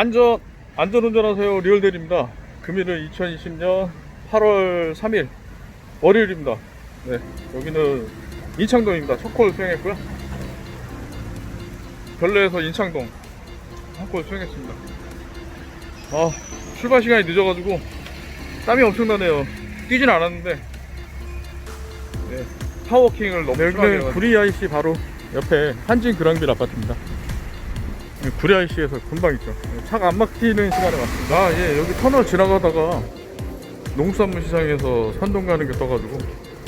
안전 안전 운전하세요 리얼델입니다. 금일은 2020년 8월 3일 월요일입니다. 네 여기는 인창동입니다. 첫콜 수행했고요. 별내에서 인창동 한콜 수행했습니다. 아 출발 시간이 늦어가지고 땀이 엄청나네요. 뛰진 않았는데 네, 파워킹을 너무 해가지고. 구리 IC 바로 옆에 한진 그랑빌 아파트입니다. 구리 IC에서 금방 있죠. 차가 안 막히는 시간에 왔습니다. 아, 예, 여기 터널 지나가다가 농수산물 시장에서 산동 가는 게 떠가지고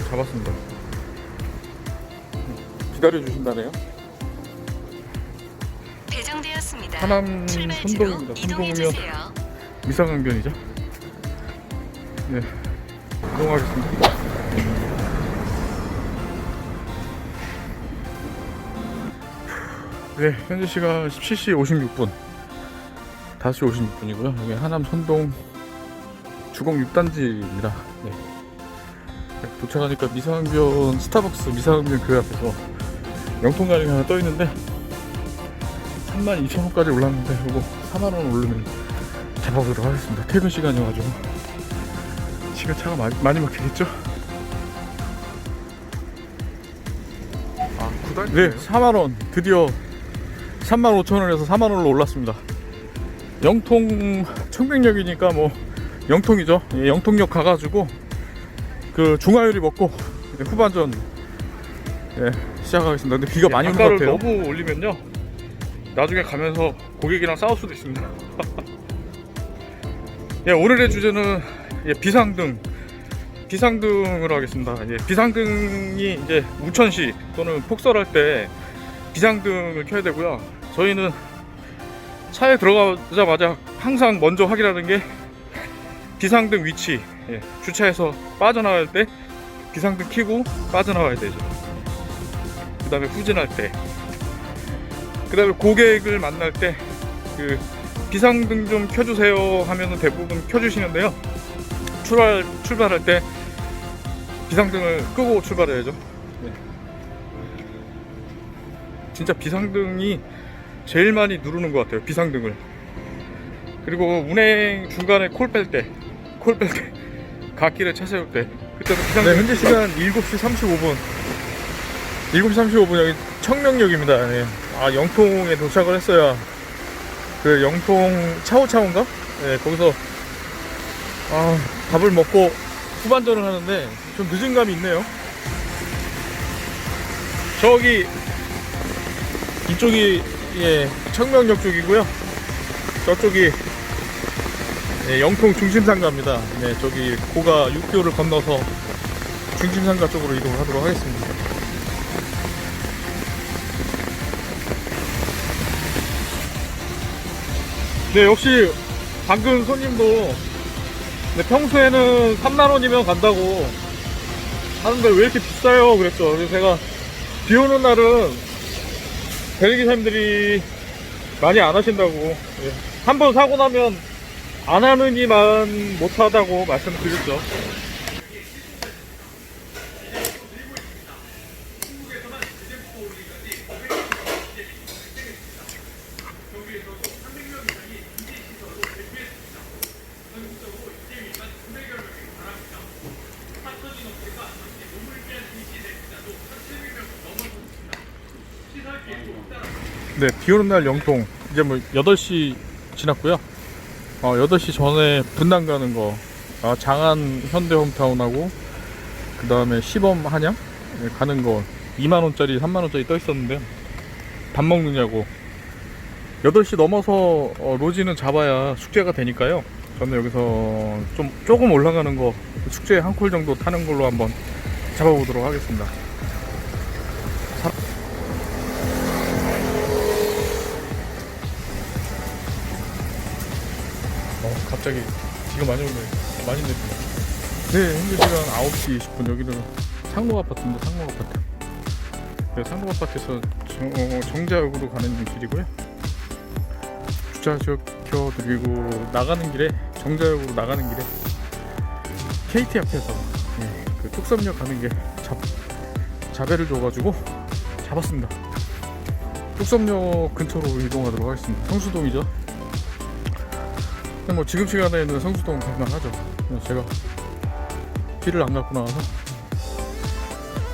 잡았습니다. 기다려 주신다네요. 배정되었습니다. 하남 선동입니다. 선동이면. 미상강변이죠. 네, 이동하겠습니다. 네, 현재 시간 17시 56분. 5시 56분이고요. 여기 하남 선동 주공 6단지입니다. 네. 도착하니까 미상강변 스타벅스 미상강변 그 앞에서 영통가령이 하나 떠 있는데 32,000원까지 올랐는데 이거 4만원 오르면 잡아보도록 하겠습니다. 퇴근 시간이어가지고 지금 차가 많이, 많이 막히겠죠? 아, 구단? 네, 4만원 드디어 3만 5천원에서 4만원으로 올랐습니다. 영통 청백역이니까 뭐 영통이죠. 예, 영통역 가가지고 그 중화요리 먹고 후반전 예, 시작하겠습니다. 근데 비가 많이 오는 것 같아요. 너무 올리면요 나중에 가면서 고객이랑 싸울 수도 있습니다. 예, 오늘의 주제는 예, 비상등 비상등으로 하겠습니다. 예, 비상등이 이제 우천시 또는 폭설할 때 비상등을 켜야 되고요. 저희는 차에 들어가자마자 항상 먼저 확인하는 게 비상등 위치. 예, 주차해서 빠져나갈 때 비상등 켜고 빠져나와야 되죠. 그 다음에 후진할 때. 그 다음에 고객을 만날 때 그 비상등 좀 켜주세요 하면은 대부분 켜주시는데요. 출발, 출발할 때 비상등을 끄고 출발해야죠. 네. 진짜 비상등이 제일 많이 누르는 것 같아요. 비상등을. 그리고 운행 중간에 콜 뺄 때, 콜 뺄 때, 갓길에 차 세울 때, 그때도 비상등. 네, 현재 시간 7시 35분. 7시 35분 여기 청명역입니다. 네. 아, 영통에 도착을 했어야 그 영통 차오차오인가? 네, 거기서 아, 밥을 먹고 후반전을 하는데 좀 늦은 감이 있네요. 저기 이쪽이 예, 청명역 쪽이고요. 저쪽이 예, 영통 중심상가입니다. 네, 저기 고가 6교를 건너서 중심상가 쪽으로 이동을 하도록 하겠습니다. 네, 역시 방금 손님도 네, 평소에는 3만원이면 간다고 하는데 왜 이렇게 비싸요? 그랬죠. 그래서 제가 비 오는 날은 대리기사님들이 많이 안 하신다고. 한번 사고 나면 안 하는 이만 못 하다고 말씀드렸죠. 네, 비 오는 날 영통. 이제 뭐 8시 지났고요. 어, 8시 전에 분당 가는 거. 아, 장안 현대 홈타운하고 그 다음에 시범 한양 네, 가는 거 2만원짜리, 3만원짜리 떠 있었는데요. 밥 먹느냐고. 8시 넘어서 어, 로지는 잡아야 숙제가 되니까요. 저는 여기서 좀 조금 올라가는 거 숙제 한 콜 정도 타는 걸로 한번 잡아보도록 하겠습니다. 갑자기 비가 많이 오네. 많이 내리네. 네, 현재 시간 9시 20분. 여기는 상록 아파트입니다. 상록 아파트. 네, 상록 아파트에서 정, 어, 정자역으로 가는 길이고요. 주차 시켜 드리고 나가는 길에 정자역으로 나가는 길에 KT 앞에서 예, 그 뚝섬역 가는 게 잡, 자배를 줘가지고 잡았습니다. 뚝섬역 근처로 이동하도록 하겠습니다. 성수동이죠. 뭐 지금 시간에는 성수동 갈만하죠. 그래서 제가 길을 안 갖고 나와서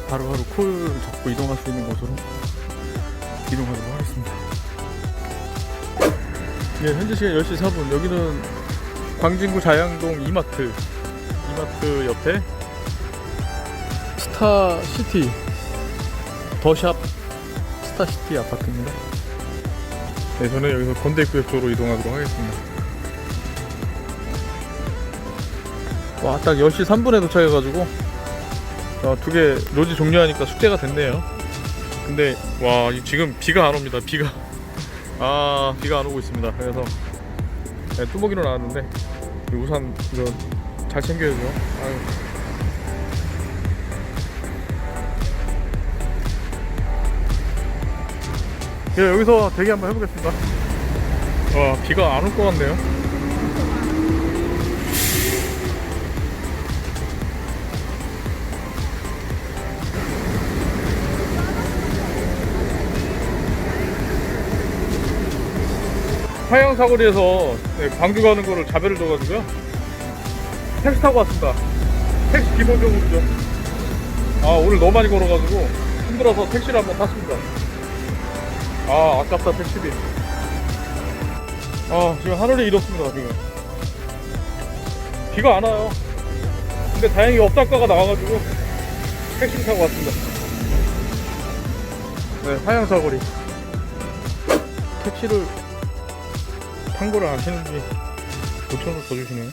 바로바로 콜 잡고 이동할 수 있는 곳으로 이동하도록 하겠습니다. 예, 현재 시간 10시 4분. 여기는 광진구 자양동 이마트. 이마트 옆에 스타시티 더샵 스타시티 아파트입니다. 네, 저는 여기서 건대 입구역 쪽으로 이동하도록 하겠습니다. 와, 딱 10시 3분에 도착해가지고 어, 두개 로지 종료하니까 숙제가 됐네요. 근데 와, 이 지금 비가 안 옵니다. 비가 아, 비가 안 오고 있습니다. 그래서 네, 뚜벅이로 나왔는데 이 우산 이거 잘 챙겨야죠. 아유. 예, 여기서 대기 한번 해보겠습니다. 와, 비가 안 올 것 같네요. 화양 사거리에서 네, 광주 가는 거를 자배를 줘가지고요. 택시 타고 왔습니다. 택시 기본적으로죠. 아, 오늘 너무 많이 걸어가지고 힘들어서 택시를 한번 탔습니다. 아, 아깝다, 택시비. 아, 지금 하늘이 이렇습니다, 지금. 비가 안 와요. 근데 다행히 업다가가 나와가지고 택시를 타고 왔습니다. 네, 화양 사거리. 택시를 탄 거를 아시는지 5천원 더 주시네요.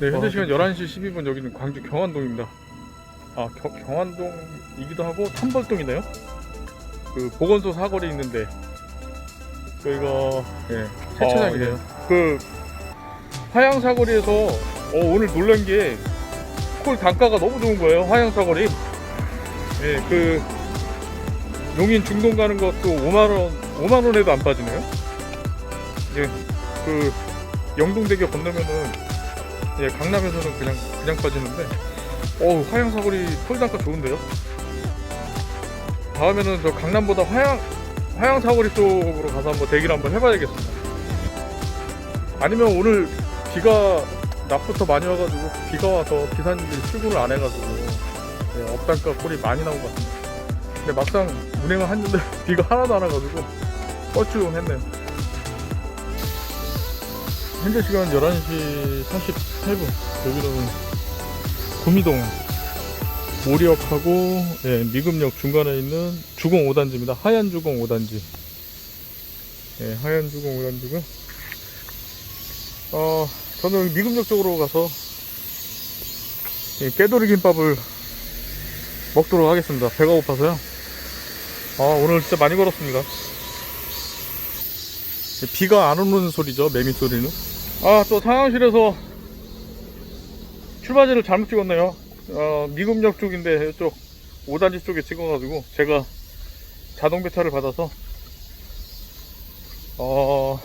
네, 현재 와, 시간 11시 12분 여기는 광주 경안동입니다. 아, 겨- 경안동이기도 하고 탐벌동이네요. 그 보건소 사거리 있는데 그 이거 예, 세차장이래요. 그 화양 사거리에서 어, 오늘 놀란 게 콜 단가가 너무 좋은 거예요. 화양 사거리. 예, 그 용인 중동 가는 것도 5만 원, 5만 원에도 안 빠지네요. 예, 그 영동대교 건너면은 예, 강남에서는 그냥 그냥 빠지는데, 어 화양 사거리 콜 단가 좋은데요. 다음에는 저 강남보다 화양 화양 사거리 쪽으로 가서 한번 대기를 한번 해봐야겠습니다. 아니면 오늘 비가 낮부터 많이 와가지고 비가 와서 기사님들이 출근을 안 해가지고 예, 업단가 콜이 많이 나온 것 같습니다. 근데 막상 운행을 했는데 비가 하나도 안 와가지고 뻘쭘했네요. 현재 시간 11시 48분. 여기는 구미동 모리역하고 예, 미금역 중간에 있는 주공 5단지입니다. 하얀 주공 5단지. 예, 하얀 주공 5단지고요. 어, 저는 미금역 쪽으로 가서 예, 깨돌이 김밥을 먹도록 하겠습니다. 배가 고파서요. 아, 오늘 진짜 많이 걸었습니다. 비가 안 오는 소리죠, 매미 소리는. 아, 또 상황실에서 출발지를 잘못 찍었네요. 어, 미금역 쪽인데 이쪽 5단지 쪽에 찍어가지고 제가 자동 배차를 받아서 어,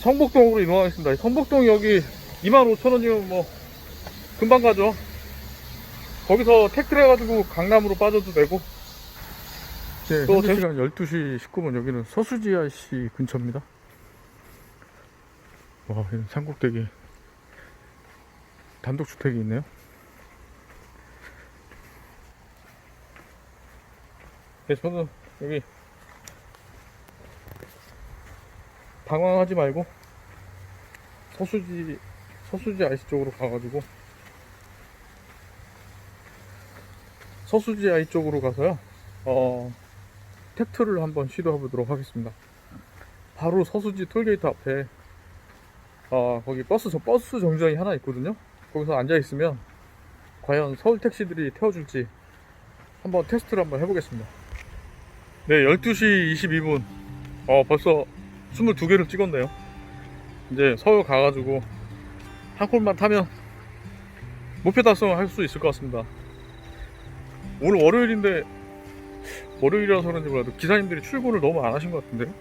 성북동으로 이동하겠습니다. 성북동 여기 25,000원이면 뭐 금방 가죠. 거기서 택트를 해가지고 강남으로 빠져도 되고 네, 또 현재 제- 시간 12시 19분 여기는 서수지아씨 근처입니다. 와, 산꼭대기 단독주택이 있네요. 네, 저는 여기 당황하지 말고 서수지 서수지 아이씨 쪽으로 가가지고 서수지 아이 쪽으로 가서요. 어, 택트를 한번 시도해 보도록 하겠습니다. 바로 서수지 톨게이트 앞에 어, 거기 버스 저 버스 정류장이 하나 있거든요. 거기서 앉아 있으면 과연 서울 택시들이 태워줄지 한번 테스트를 한번 해보겠습니다. 네, 12시 22분. 어, 벌써 22개를 찍었네요. 이제 서울 가가지고 한 콜만 타면 목표 달성을 할수 있을 것 같습니다. 오늘 월요일인데 월요일이라서 그런지 몰라도 기사님들이 출근을 너무 안 하신 것 같은데요?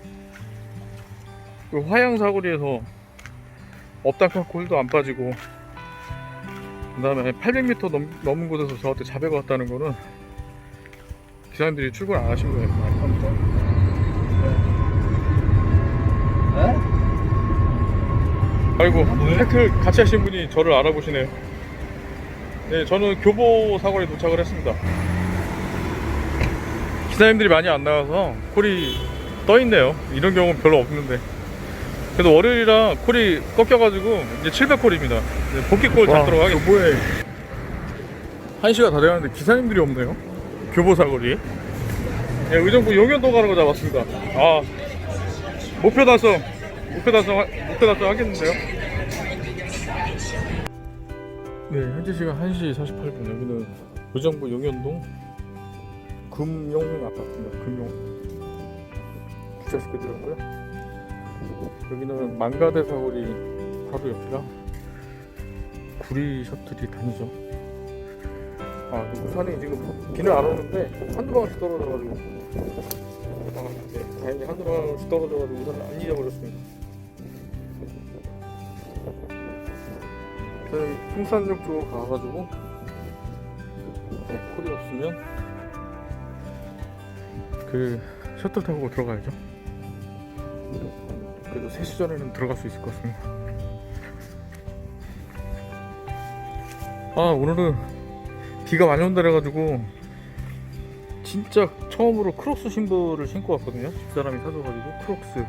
그 화양 사거리에서 업다카 콜도 안 빠지고 그 다음에 800m 넘, 넘은 곳에서 저한테 자배가 왔다는 거는 기사님들이 출근 안 하신 거예요. 에? 아이고 태클 같이 하신 분이 저를 알아보시네요. 네, 저는 교보 사거리에 도착을 했습니다. 기사님들이 많이 안 나와서 콜이 떠 있네요. 이런 경우는 별로 없는데. 그래도 월요일이라 콜이 꺾여가지고 이제 700콜입니다. 복귀콜 잘 들어가겠습니다. 교보에 1시가 다 돼가는데 기사님들이 없네요. 교보 사거리. 네, 의정부 용현도 가는 거 잡았습니다. 아 목표 달성, 목표 달성, 목표 달성 하겠는데요? 네, 현재 시간 1시 48분. 여기는 의정부 용현동 금용 아파트입니다. 금용. 주차시켜드렸고요. 여기는 망가대 사거리 바로 옆이라 구리 셔틀이 다니죠. 아, 그 우산이 지금 비는 안 오는데 한두 방울씩 떨어져가지고 아, 네, 다행히 한두 방울씩 떨어져가지고 우산을 안 잊어버렸습니다. 저희 풍산역 쪽으로 가가지고 네, 콜이 없으면 그 셔틀 타고 들어가야죠. 그래도 3시 전에는 들어갈 수 있을 것 같습니다. 아 오늘은 비가 많이 온다 그래가지고 진짜 처음으로 크록스 신발을 신고 왔거든요. 집사람이 사줘가지고 크록스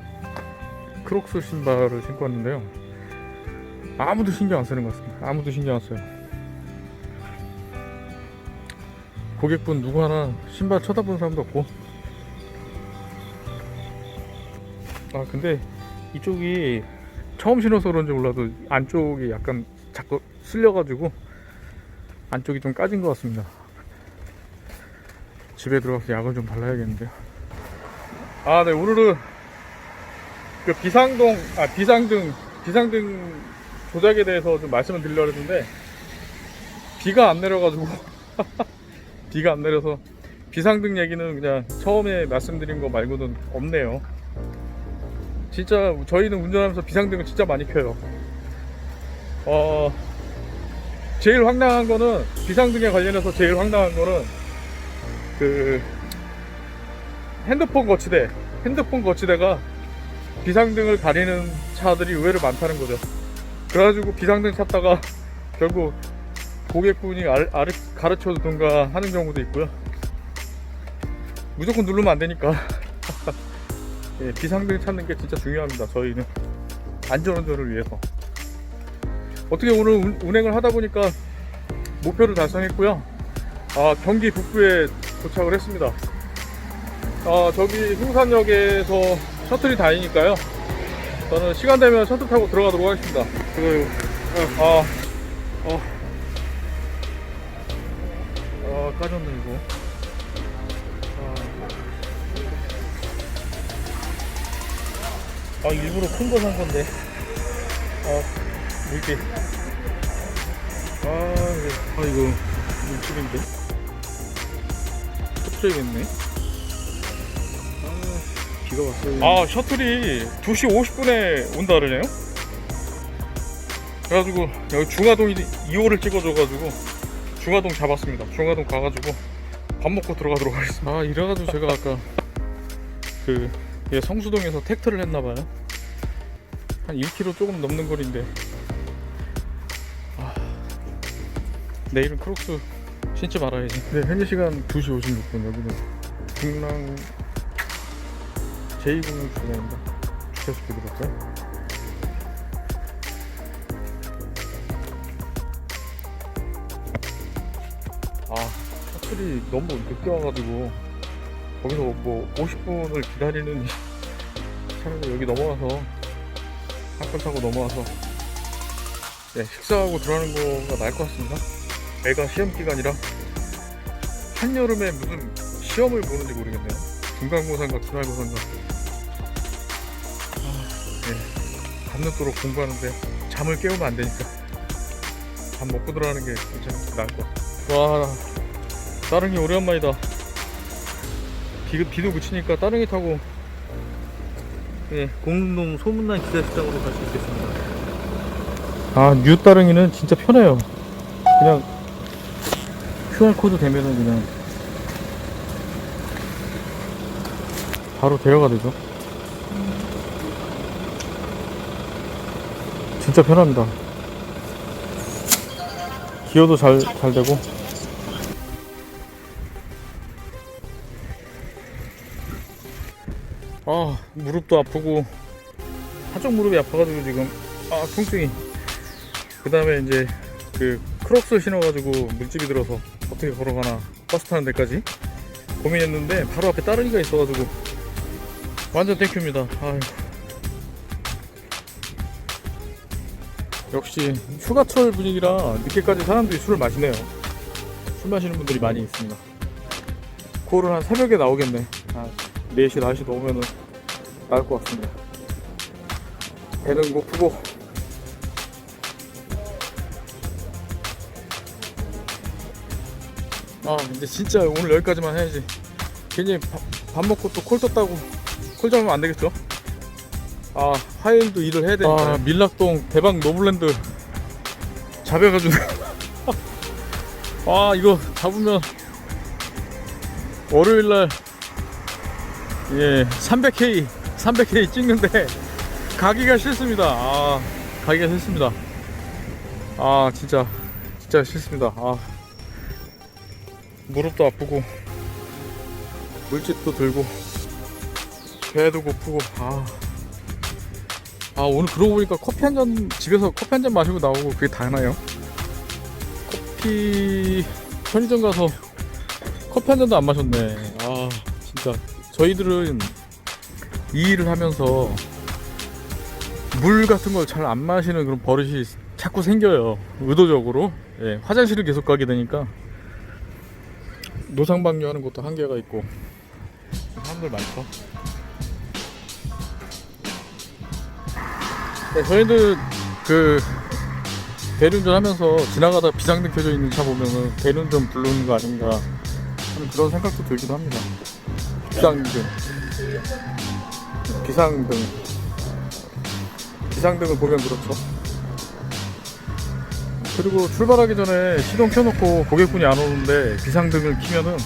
크록스 신발을 신고 왔는데요. 아무도 신경 안 쓰는 것 같습니다. 아무도 신경 안 써요. 고객분 누구 하나 신발 쳐다보는 사람도 없고. 아 근데 이쪽이 처음 신어서 그런지 몰라도 안쪽이 약간 자꾸 쓸려가지고 안쪽이 좀 까진 것 같습니다. 집에 들어가서 약을 좀 발라야겠는데요. 아, 네, 오늘은 그 비상동, 아, 비상등, 비상등 조작에 대해서 좀 말씀을 드리려고 했는데, 비가 안 내려가지고, 비가 안 내려서, 비상등 얘기는 그냥 처음에 말씀드린 거 말고는 없네요. 진짜 저희는 운전하면서 비상등을 진짜 많이 켜요. 어, 제일 황당한 거는, 비상등에 관련해서 제일 황당한 거는, 그, 핸드폰 거치대, 핸드폰 거치대가 비상등을 가리는 차들이 의외로 많다는 거죠. 그래가지고 비상등 찾다가 결국 고객분이 가르쳐 주던가 하는 경우도 있고요. 무조건 누르면 안 되니까. 예, 비상등 찾는 게 진짜 중요합니다. 저희는 안전운전을 위해서. 어떻게 오늘 운, 운행을 하다 보니까 목표를 달성했고요. 아, 경기 북부에 도착을 했습니다. 아, 저기 흉산역에서 셔틀이 다니니까요. 저는 시간 되면 셔틀 타고 들어가도록 하겠습니다. 그리고, 아, 어, 아, 까졌네, 이거. 아, 아 일부러 큰 거 산 건데. 아, 물기. 아, 이거, 아, 이거, 물집인데? 터트려야겠네. 비가 왔어요. 아 셔틀이 2시 50분에 온다 그러네요. 그래가지고 여기 중화동 2호를 찍어줘가지고 중화동 잡았습니다. 중화동 가가지고 밥 먹고 들어가도록 하겠습니다. 아 이래가지고 제가 아까 그 예, 성수동에서 택트를 했나봐요. 한 1km 조금 넘는 거리인데 아, 내일은 크록스 신지 말아야지. 네 현재 시간 2시 56분 여기는 중랑 제2공유 주차입니다. 주차시켜 드렸고요. 아, 셔틀이 너무 늦게 와가지고 거기서 뭐 50분을 기다리는 차라리 여기 넘어와서 한건 타고 넘어와서 네, 식사하고 들어가는 거가 나을 것 같습니다. 애가 시험 기간이라 한여름에 무슨 시험을 보는지 모르겠네요. 중간고사인가 기말고사인가 네. 밤늦도록 공부하는데 잠을 깨우면 안 되니까 밥 먹고 들어가는 게 괜찮을 것 같아. 와, 따릉이 오랜만이다. 비, 비도 그치니까 따릉이 타고 예, 공릉동 소문난 기자식당으로 갈 수 있겠습니다. 아, 뉴 따릉이는 진짜 편해요. 그냥 QR코드 되면은 그냥 바로 대여가 되죠. 진짜 편합니다. 기어도 잘, 잘 되고. 아, 무릎도 아프고, 한쪽 무릎이 아파가지고 지금, 아, 통증이. 그 다음에 이제, 그, 크록스 신어가지고 물집이 들어서 어떻게 걸어가나, 버스 타는 데까지 고민했는데, 바로 앞에 따릉이가 있어가지고, 완전 땡큐입니다. 아유. 역시 휴가철 분위기라 늦게까지 사람들이 술을 마시네요. 술 마시는 분들이 많이 있습니다. 코를 한 새벽에 나오겠네. 아, 4시, 4시 넘으면은 나올 것 같습니다. 배는 고프고. 아, 이제 진짜 오늘 여기까지만 해야지. 괜히 밥, 밥 먹고 또 콜 떴다고 콜 잡으면 안 되겠죠? 아, 화요일도 일을 해야 되니까. 아, 밀락동 대박 노블랜드 잡혀가지고. 아, 이거 잡으면 월요일날 예, 300K, 300K 찍는데 가기가 싫습니다. 아, 가기가 싫습니다. 아, 진짜, 진짜 싫습니다. 아, 무릎도 아프고, 물집도 들고, 배도 고프고, 아. 아 오늘 그러고 보니까 커피 한 잔 집에서 커피 한 잔 마시고 나오고 그게 다나요? 커피 편의점 가서 커피 한 잔도 안 마셨네. 저희들은 이 일을 하면서 물 같은 걸 잘 안 마시는 그런 버릇이 자꾸 생겨요. 의도적으로 예, 화장실을 계속 가게 되니까 노상방뇨 하는 것도 한계가 있고 사람들 많죠. 네, 저희들 그 대륜전 하면서 지나가다 비상등 켜져 있는 차 보면은 대륜전 부르는 거 아닌가 하는 그런 생각도 들기도 합니다. 비상등, 비상등, 비상등을 보면 그렇죠. 그리고 출발하기 전에 시동 켜놓고 고객분이 안 오는데 비상등을 키면은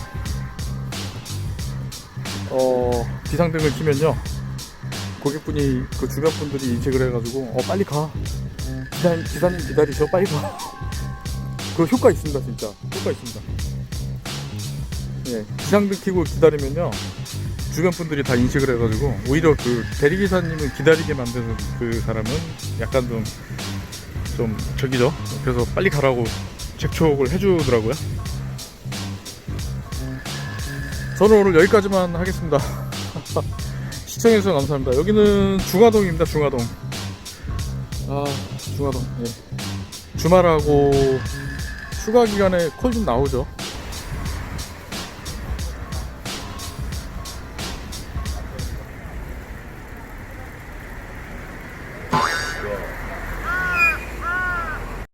어 비상등을 키면요. 고객분이 그 주변 분들이 인식을 해가지고 어 빨리 가. 기사, 기사님 기다리셔. 빨리 가. 그 효과 있습니다 진짜. 효과 있습니다. 예 비상등 켜고 기다리면요 주변 분들이 다 인식을 해가지고 오히려 그 대리기사님을 기다리게 만드는 그 사람은 약간 좀 좀 저기죠 그래서 빨리 가라고 재촉을 해주더라고요 저는 오늘 여기까지만 하겠습니다 시청해주셔서 감사합니다. 여기는 중화동입니다. 중화동. 아 중화동. 예. 주말하고 휴가 기간에 콜 좀 나오죠.